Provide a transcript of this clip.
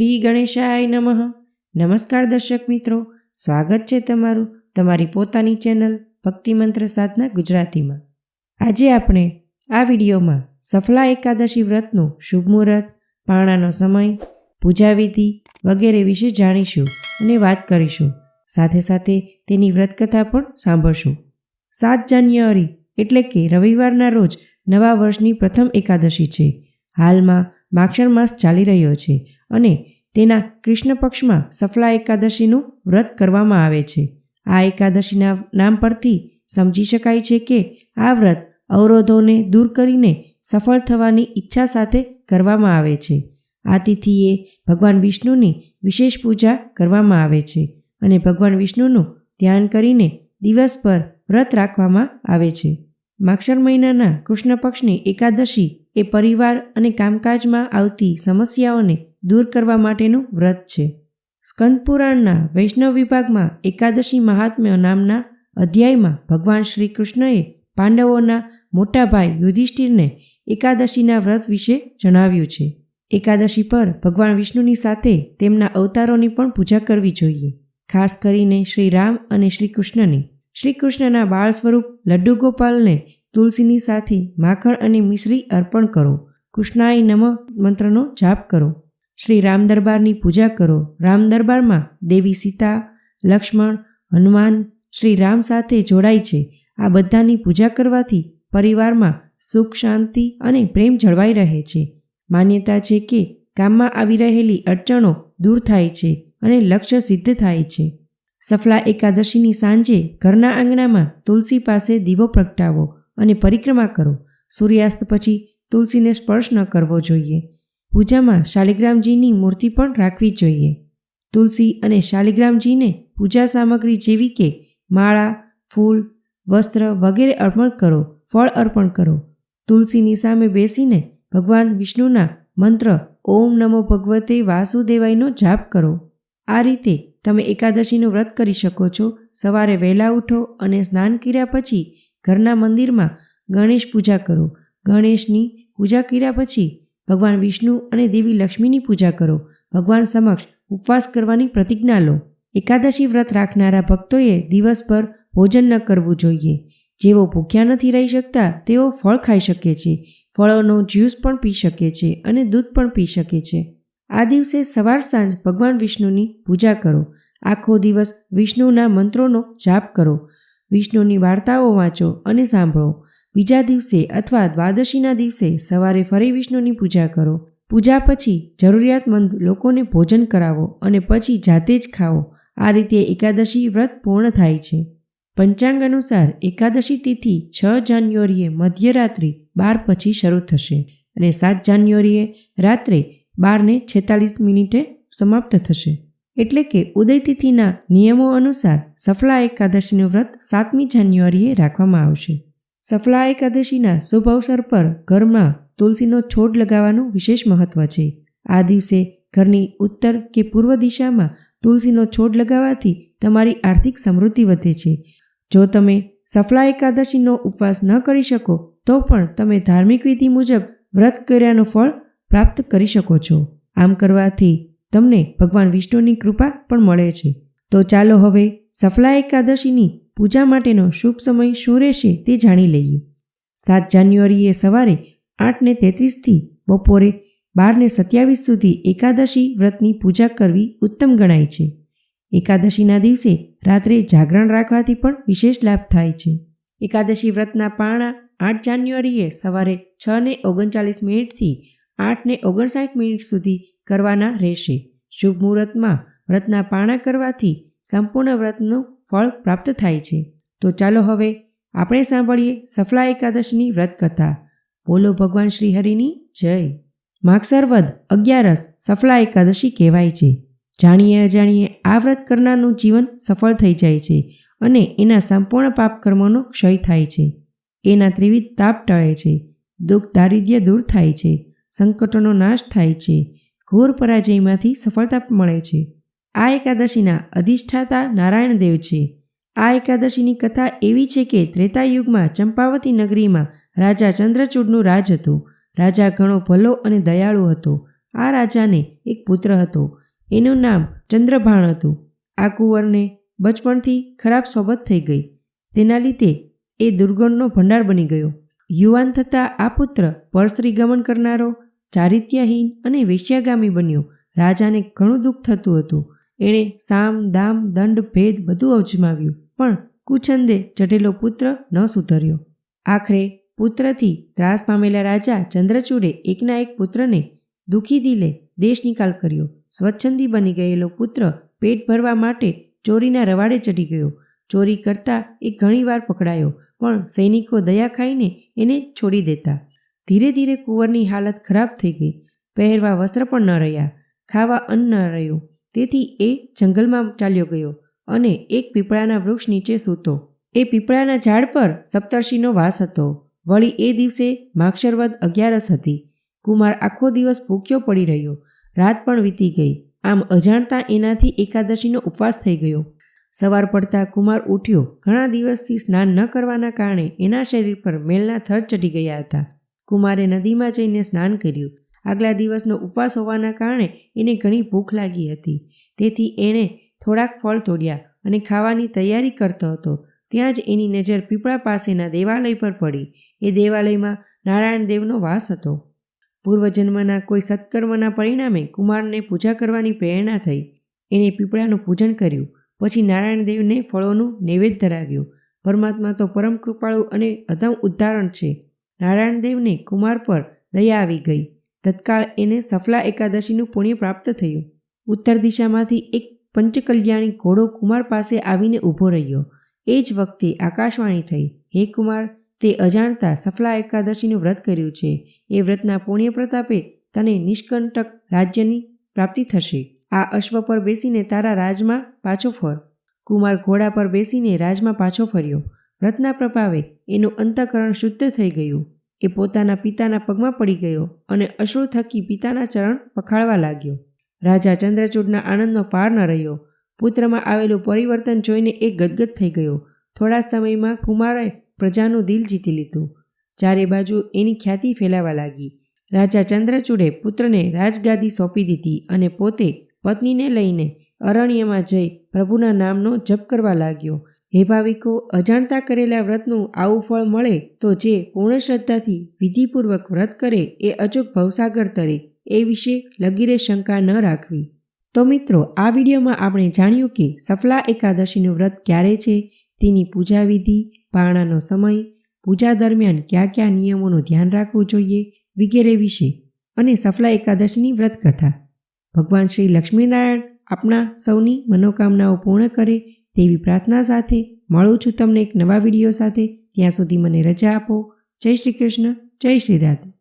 શ્રી ગણેશાય નમઃ. નમસ્કાર દર્શક મિત્રો, સ્વાગત છે તમારું તમારી પોતાની ચેનલ ભક્તિ મંત્ર સાધના ગુજરાતીમાં. આજે આપણે આ વિડીયોમાં સફલા એકાદશી વ્રતનું શુભ મુહૂર્ત પાણાનો સમય પૂજાવિધિ વગેરે વિશે જાણીશું અને વાત કરીશું. સાથે સાથે તેની વ્રતકથા પણ સાંભળશું. સાત જાન્યુઆરી એટલે કે રવિવારના રોજ નવા વર્ષની પ્રથમ એકાદશી છે. હાલમાં માક્ષર માસ ચાલી રહ્યો છે અને તેના કૃષ્ણ પક્ષમાં સફલા એકાદશીનું વ્રત કરવામાં આવે છે. આ એકાદશીના નામ પરથી સમજી શકાય છે કે આ વ્રત અવરોધોને દૂર કરીને સફળ થવાની ઈચ્છા સાથે કરવામાં આવે છે. આ તિથિએ ભગવાન વિષ્ણુની વિશેષ પૂજા કરવામાં આવે છે અને ભગવાન વિષ્ણુનું ધ્યાન કરીને દિવસ પર વ્રત રાખવામાં આવે છે. માક્ષર મહિનાના કૃષ્ણ પક્ષની એકાદશી એ પરિવાર અને કામકાજમાં આવતી સમસ્યાઓને દૂર કરવા માટેનું વ્રત છે. સ્કંદપુરાણના વૈષ્ણવ વિભાગમાં એકાદશી મહાત્મ્ય નામના અધ્યાયમાં ભગવાન શ્રી કૃષ્ણએ પાંડવોના મોટા ભાઈ યુધિષ્ઠિરને એકાદશીના વ્રત વિશે જણાવ્યું છે. એકાદશી પર ભગવાન વિષ્ણુની સાથે તેમના અવતારોની પણ પૂજા કરવી જોઈએ. ખાસ કરીને શ્રી રામ અને શ્રી કૃષ્ણની શ્રી કૃષ્ણના બાળ સ્વરૂપ લડ્ડુ ગોપાલને તુલસીની સાથે માખણ અને મિશ્રી અર્પણ કરો. કૃષ્ણાય નમ મંત્રનો જાપ કરો. શ્રી રામ દરબારની પૂજા કરો. રામ દરબારમાં દેવી સીતા, લક્ષ્મણ, હનુમાન, શ્રી રામ સાથે જોડાય છે. આ બધાની પૂજા કરવાથી પરિવારમાં સુખ, શાંતિ અને પ્રેમ જળવાઈ રહે છે. માન્યતા છે કે કામમાં આવી રહેલી અડચણો દૂર થાય છે અને લક્ષ્ય સિદ્ધ થાય છે. સફલા એકાદશીની સાંજે ઘરના આંગણામાં તુલસી પાસે દીવો પ્રગટાવો. અને પરિક્રમા કરો. સૂર્યાસ્ત પછી તુલસીને સ્પર્શ ન કરવો જોઈએ. પૂજામાં શાલિગ્રામજીની મૂર્તિ પણ રાખવી જોઈએ. તુલસી અને શાલિગ્રામજીને પૂજા સામગ્રી જેવી કે માળા, ફૂલ, વસ્ત્ર વગેરે અર્પણ કરો, ફળ અર્પણ કરો. તુલસીની સામે બેસીને ભગવાન વિષ્ણુના મંત્ર ઓમ નમો ભગવતે વાસુદેવાયનો જાપ કરો. આ રીતે તમે એકાદશીનું વ્રત કરી શકો છો. સવારે વહેલા ઉઠો અને સ્નાન કર્યા પછી ઘરના મંદિરમાં ગણેશ પૂજા કરો. ગણેશની પૂજા કર્યા પછી ભગવાન વિષ્ણુ અને દેવી લક્ષ્મીની પૂજા કરો. ભગવાન સમક્ષ ઉપવાસ કરવાની પ્રતિજ્ઞા લો. એકાદશી વ્રત રાખનારા ભક્તોએ દિવસભર ભોજન ન કરવું જોઈએ. જેઓ ભૂખ્યા નથી રહી શકતા, તેઓ ફળ ખાઈ શકે છે. ફળોનો જ્યુસ પણ પી શકે છે અને દૂધ પણ પી શકે છે. આ દિવસે સવાર સાંજ ભગવાન વિષ્ણુની પૂજા કરો. આખો દિવસ વિષ્ણુના મંત્રોનો જાપ કરો. વિષ્ણુની વાર્તાઓ વાંચો અને સાંભળો. બીજા દિવસે અથવા દ્વાદશીના દિવસે સવારે ફરી વિષ્ણુની પૂજા કરો. પૂજા પછી જરૂરિયાતમંદ લોકોને ભોજન કરાવો અને પછી જાતે જ ખાઓ. આ રીતે એકાદશી વ્રત પૂર્ણ થાય છે. પંચાંગ અનુસાર એકાદશી તિથિ છ જાન્યુઆરીએ મધ્યરાત્રિ બાર પછી શરૂ થશે અને સાત જાન્યુઆરીએ રાત્રે બારને છેતાલીસ મિનિટે સમાપ્ત થશે. એટલે કે ઉદયતિથિના નિયમો અનુસાર સફલા એકાદશીનું વ્રત સાતમી જાન્યુઆરીએ રાખવામાં આવશે. સફલા એકાદશીના શુભ અવસર પર ઘરમાં તુલસીનો છોડ લગાવવાનું વિશેષ મહત્વ છે. આ દિવસે ઘરની ઉત્તર કે પૂર્વ દિશામાં તુલસીનો છોડ લગાવવાથી તમારી આર્થિક સમૃદ્ધિ વધે છે. જો તમે સફલા એકાદશીનો ઉપવાસ ન કરી શકો, તો પણ તમે ધાર્મિક વિધિ મુજબ વ્રત કર્યાનું ફળ પ્રાપ્ત કરી શકો છો. આમ કરવાથી તમને ભગવાન વિષ્ણુની કૃપા પણ મળે છે. તો ચાલો હવે સફલા એકાદશીની પૂજા માટેનો શુભ સમય શું રહેશે તે જાણી લઈએ. સાત જાન્યુઆરીએ સવારે આઠને તેત્રીસથી બપોરે બારને સત્યાવીસ સુધી એકાદશી વ્રતની પૂજા કરવી ઉત્તમ ગણાય છે. એકાદશીના દિવસે રાત્રે જાગરણ રાખવાથી પણ વિશેષ લાભ થાય છે. એકાદશી વ્રતના પારણા આઠ જાન્યુઆરીએ સવારે છ ને ઓગણચાલીસ મિનિટથી આઠને ઓગણસાઠ મિનિટ સુધી કરવાના રહેશે. શુભ મુહૂર્તમાં વ્રતના પાણા કરવાથી સંપૂર્ણ વ્રતનું ફળ પ્રાપ્ત થાય છે. તો ચાલો હવે આપણે સાંભળીએ સફલા એકાદશીની વ્રત કથા બોલો ભગવાન શ્રી હરિની જય માગસરવદ અગિયારસ સફલા એકાદશી કહેવાય છે. જાણીએ અજાણીએ આ વ્રત કરનારનું જીવન સફળ થઈ જાય છે અને એના સંપૂર્ણ પાપ કર્મોનો ક્ષય થાય છે. એના ત્રિવિધ તાપ ટળે છે. દુઃખ દારિદ્ર્ય દૂર થાય છે. સંકટોનો નાશ થાય છે. ઘોર પરાજયમાંથી સફળતા મળે છે. આ એકાદશીના અધિષ્ઠાતા નારાયણદેવ છે. આ એકાદશીની કથા એવી છે કે ત્રેતાયુગમાં ચંપાવતી નગરીમાં રાજા ચંદ્રચૂડનું રાજ હતું. રાજા ઘણો ભલો અને દયાળુ હતો. આ રાજાને એક પુત્ર હતો. એનું નામ ચંદ્રભાણ હતું. આ કુંવરને બચપણથી ખરાબ સોબત થઈ ગઈ. તેના લીધે એ દુર્ગણનો ભંડાર બની ગયો. યુવાન થતાં આ પુત્ર પરશ્રી ગમન કરનારો ચારિત્યહીન અને વેશ્યાગામી બન્યો. રાજાને ઘણું દુઃખ થતું હતું. એણે સામ, દામ, દંડ, ભેદ બધું અજમાવ્યું, પણ કુછંદે ચઢેલો પુત્ર ન સુધર્યો. આખરે પુત્રથી ત્રાસ પામેલા રાજા ચંદ્રચૂડે એકના એક પુત્રને દુઃખી દિલે દેશ નિકાલ કર્યો. સ્વચ્છંદી બની ગયેલો પુત્ર પેટ ભરવા માટે ચોરીના રવાડે ચડી ગયો. ચોરી કરતા એ ઘણીવાર પકડાયો. પણ સૈનિકો દયા ખાઈને એને છોડી દેતા. ધીરે ધીરે કુંવરની હાલત ખરાબ થઈ ગઈ. પહેરવા વસ્ત્ર પણ ન રહ્યા. ખાવા અન્ન ન રહ્યું. તેથી એ જંગલમાં ચાલ્યો ગયો અને એક પીપળાના વૃક્ષ નીચે સૂતો. એ પીપળાના ઝાડ પર સપ્તર્ષિનો વાસ હતો. વળી એ દિવસે માક્ષરવદ અગિયારસ હતી. કુમાર આખો દિવસ ભૂખ્યો પડી રહ્યો. રાત પણ વીતી ગઈ. આમ અજાણતા એનાથી એકાદશીનો ઉપવાસ થઈ ગયો. સવાર પડતા કુમાર ઉઠ્યો. ઘણા દિવસથી સ્નાન ન કરવાના કારણે એના શરીર પર મેલના થર ચડી ગયા હતા. કુમારે નદીમાં જઈને સ્નાન કર્યું. આગલા દિવસનો ઉપવાસ હોવાના કારણે એને ઘણી ભૂખ લાગી હતી. તેથી એણે થોડાક ફળ તોડ્યા અને ખાવાની તૈયારી કરતો હતો. ત્યાં જ એની નજર પીપળા પાસેના દેવાલય પર પડી. એ દેવાલયમાં નારાયણ દેવનો વાસ હતો. પૂર્વજન્મના કોઈ સત્કર્મના પરિણામે કુમારને પૂજા કરવાની પ્રેરણા થઈ. એણે પીપળાનું પૂજન કર્યું. પછી નારાયણ દેવને ફળોનું નૈવેદ્ય ધરાવ્યું. પરમાત્મા તો પરમ કૃપાળુ અને અધમ ઉદ્ધારણ છે. નારાયણ દેવને કુમાર પર દયા આવી ગઈ. તત્કાળ એને સફલા એકાદશીનું પુણ્ય પ્રાપ્ત થયું. ઉત્તર દિશામાંથી એક પંચકલ્યાણી ઘોડો કુમાર પાસે આવીને ઊભો રહ્યો. એ જ વખતે આકાશવાણી થઈ. હે કુમાર, તે અજાણતા સફલા એકાદશીનું વ્રત કર્યું છે. એ વ્રતના પુણ્ય પ્રતાપે તને નિષ્કંટક રાજ્યની પ્રાપ્તિ થશે. આ અશ્વ પર બેસીને તારા રાજમાં પાછો ફર. કુમાર ઘોડા પર બેસીને રાજમાં પાછો ફર્યો. રત્ના પ્રભાવે એનું અંતઃકરણ શુદ્ધ થઈ ગયું. એ પોતાના પિતાના પગમાં પડી ગયો અને અશ્રુ થકી પિતાના ચરણ પખાળવા લાગ્યો. રાજા ચંદ્રચૂડના આનંદનો પાર ન રહ્યો. પુત્રમાં આવેલું પરિવર્તન જોઈને એ ગદગદ થઈ ગયો. થોડા સમયમાં કુમારે પ્રજાનું દિલ જીતી લીધું. ચારે બાજુ એની ખ્યાતિ ફેલાવા લાગી. રાજા ચંદ્રચૂડે પુત્રને રાજગાદી સોંપી દીધી અને પોતે પત્નીને લઈને અરણ્યમાં જઈ પ્રભુના નામનો જપ કરવા લાગ્યો. હે ભાવિકો, અજાણતા કરેલા વ્રતનું આવું ફળ મળે તો જે પૂર્ણ શ્રદ્ધાથી વિધિપૂર્વક વ્રત કરે એ અચૂક ભવસાગર તરે, એ વિશે લગીરે શંકા ન રાખવી. તો મિત્રો, આ વિડીયોમાં આપણે જાણ્યું કે સફલા એકાદશીનું વ્રત ક્યારે છે, તેની પૂજા વિધિ, પારણાનો સમય, પૂજા દરમિયાન કયા કયા નિયમોનું ધ્યાન રાખવું જોઈએ, વગેરે વિશે અને સફલા એકાદશીની વ્રત કથા ભગવાન શ્રી લક્ષ્મીનારાયણ આપણા સૌની મનોકામનાઓ પૂર્ણ કરે તેવી પ્રાર્થના સાથે મળું છું તમને એક નવા વીડિયો સાથે. ત્યાં સુધી મને રજા આપો. જય શ્રી કૃષ્ણ. જય શ્રી રાધે.